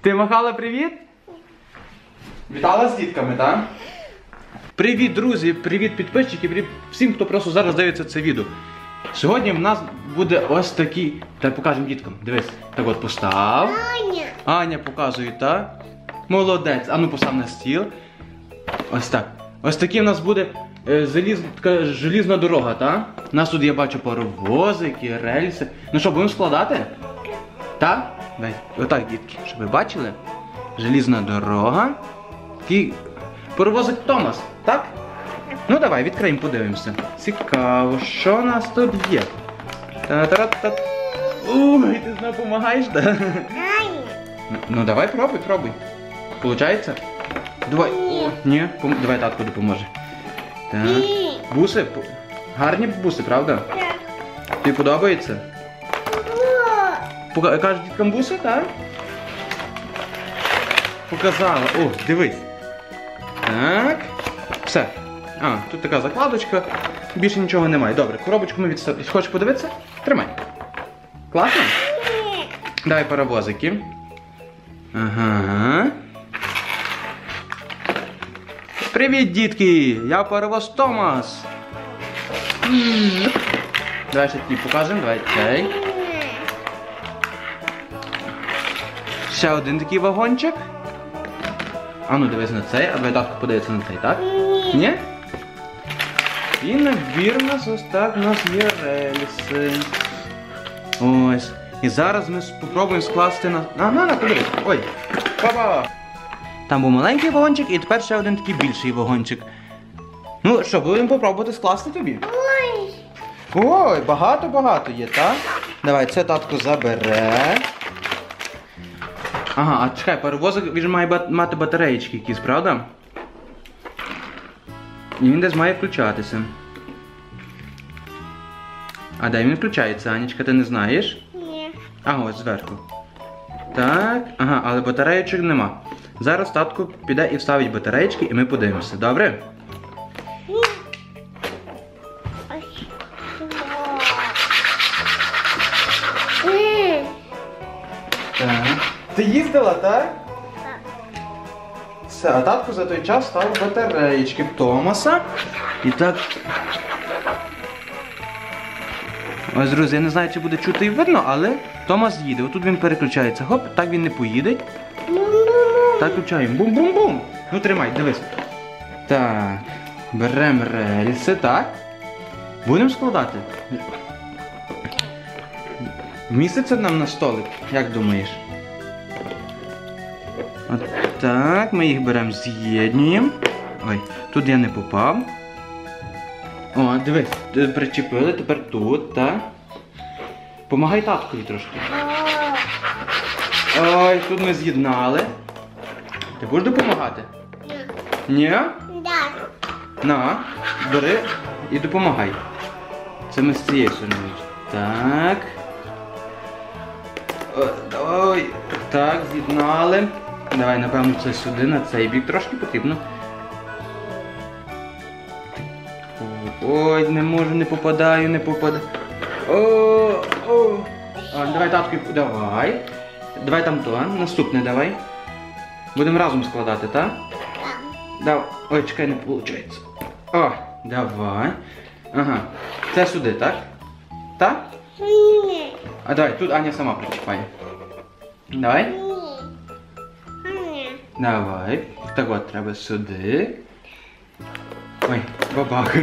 Ти махала привіт? Вітала з дітками, так? Привіт, друзі, привіт, підписчики, привіт всім, хто просто зараз дивиться це відео. Сьогодні в нас буде ось такий. Та покажемо діткам. Дивись, так от постав. Аня. Аня показує, так? Молодець. Ану постав на стіл. Ось так. Ось такий в нас буде е, заліз, така желізна дорога, так? У нас тут я бачу паровозики, рельси. Ну що, будемо складати? Так? Дай. Отак, дітки, щоб ви бачили. Желізна дорога. Такий паровозик Томас, так? Ну давай, відкриємо, подивимося. Цікаво, що у нас тут є. Та-та-та. Ой, ти знову допомагаєш, так? Аня. Ну, давай пробуй, пробуй. Получається? Давай. Ні. О, ні, пом- давай татку допоможе. Так. Буси. Гарні буси, правда? Так. Тобі подобається? Кажуть діткам буси, так? Показала. О, дивись. Так. Все. А, тут така закладочка. Більше нічого немає. Добре, коробочку ми відставимо. Хочеш подивитися? Тримай. Класно? Давай паровозики. Ага. Привіт, дітки! Я паровоз Томас. Давай ще тобі покажемо. Давай цей. Ще один такий вагончик. А ну дивись на цей, а давай татко подивиться на цей, так? Ні. Ні? І набір у нас ось так у нас є рельси. Ось. І зараз ми спробуємо скласти на. А, на, на, подивись. Ой. Папа! Там був маленький вагончик і тепер ще один такий більший вагончик. Ну що, будемо попробувати скласти тобі? Ой. Ой, багато-багато є, так? Давай, це татко забере. Ага, а чекай, паровозик він же має мати батареєчки якісь, правда? І він десь має включатися. А де він включається, Анічка, ти не знаєш? Ні. А ось зверху. Так, ага, але батареєчок нема. Зараз татко піде і вставить батареєчки, і ми подивимося, добре? Ні. Так. Ти їздила, так? Так. Все, а татко за той час став батареєчки Томаса. І так. Ось, друзі, я не знаю, чи буде чути і видно, але Томас їде. Отут він переключається. Хоп, так він не поїде. Так включаємо. Бум-бум-бум. Ну тримай, дивись. Так. Беремо рельси, так. Будемо складати. Місяця нам на столик, як думаєш? От так, ми їх беремо, з'єднуємо. Ой, тут я не попав. О, дивись, причепили, тепер тут, так. Помагай таткові трошки. Ой, тут ми з'єднали. Ти будеш допомагати? Ні. Ні? Да. На, бери і допомагай. Це ми з цієї сторони. Так. О, давай. Так, з'єднали. Давай, напевно, це сюди, на цей бік трошки потрібно. Ой, не можу, не попадаю, не попадаю. О, о. А, давай, татку, давай. Давай там то, а? наступне давай. Будемо разом складати, так? Там. Ой, чекай, не виходить. О, давай. Ага. Це сюди, так? Так? Ні. А давай, тут Аня сама причіпає. Давай. Давай. Так от треба сюди. Ой, бабах.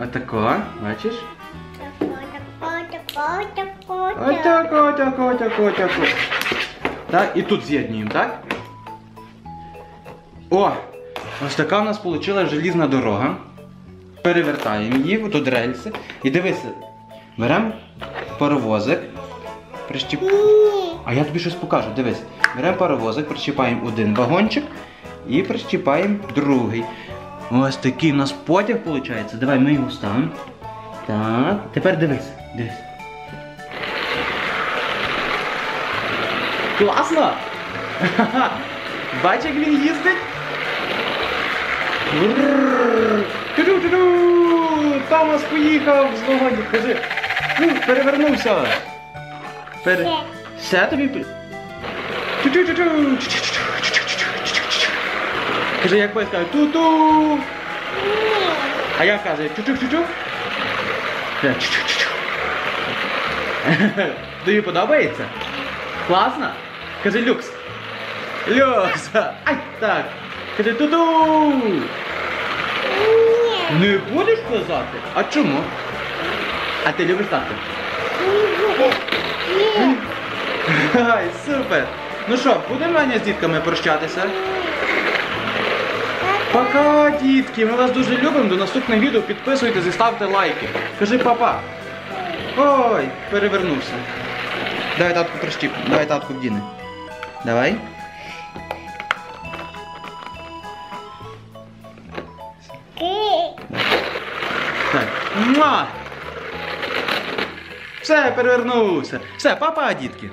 Отако, бачиш? Отако, отако, отако, отако. Так, і тут з'єднуємо, так? О! Ось така в нас вийшла желізна дорога. Перевертаємо її, тут рельси. І дивися, беремо паровозик, прищіп... А я тобі щось покажу, дивись. Беремо паровозик, прищіпаємо один вагончик і прищіпаємо другий. Ось такий в нас потяг виходить. Давай ми його ставимо. Так, тепер дивись, дивись. Класно! Ха-ха. Як він їздить? Томас поїхав з вагоні. Кажи. Ну, перевернувся. Пере... Все тобі. Кажи, як поїзд каже, ту-ту. А я кажу, чу-чу-чу-чу. Тобі подобається? Класно? Кажи люкс. Люкс. Ай, так. Кажи ту-ду. Ні. Не будеш казати? А чому? А ти любиш тато? Ні. Ай, супер. Ну що, будемо Ваня з дітками прощатися? Пока, дітки, ми вас дуже любимо. До наступного відео підписуйтесь і ставте лайки. Кажи папа. Ой, перевернувся. Давай татку прищіп, давай татку вдіни. Давай. Так. Муа! Все, перевернувся. Все, папа, дітки.